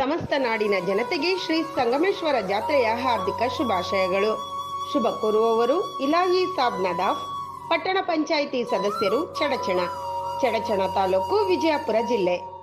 ಸಮಸ್ತ ನಾಡಿನ ಜನತೆಗೆ ಶ್ರೀ ಸಂಗಮೇಶ್ವರ ಜಾತ್ರೆಯ ಹಾರ್ದಿಕ ಶುಭಾಶಯಗಳು. ಶುಭ ಕೋರುವವರು ಇಲಾಹಿ ಸಾಬ್ ನದಾಫ್ ಪಟ್ಟಣ ಪಂಚಾಯಿತಿ ಸದಸ್ಯರು ಚಡಚಣ. ಚಡಚಣ ತಾಲೂಕು ವಿಜಯಪುರ ಜಿಲ್ಲೆ.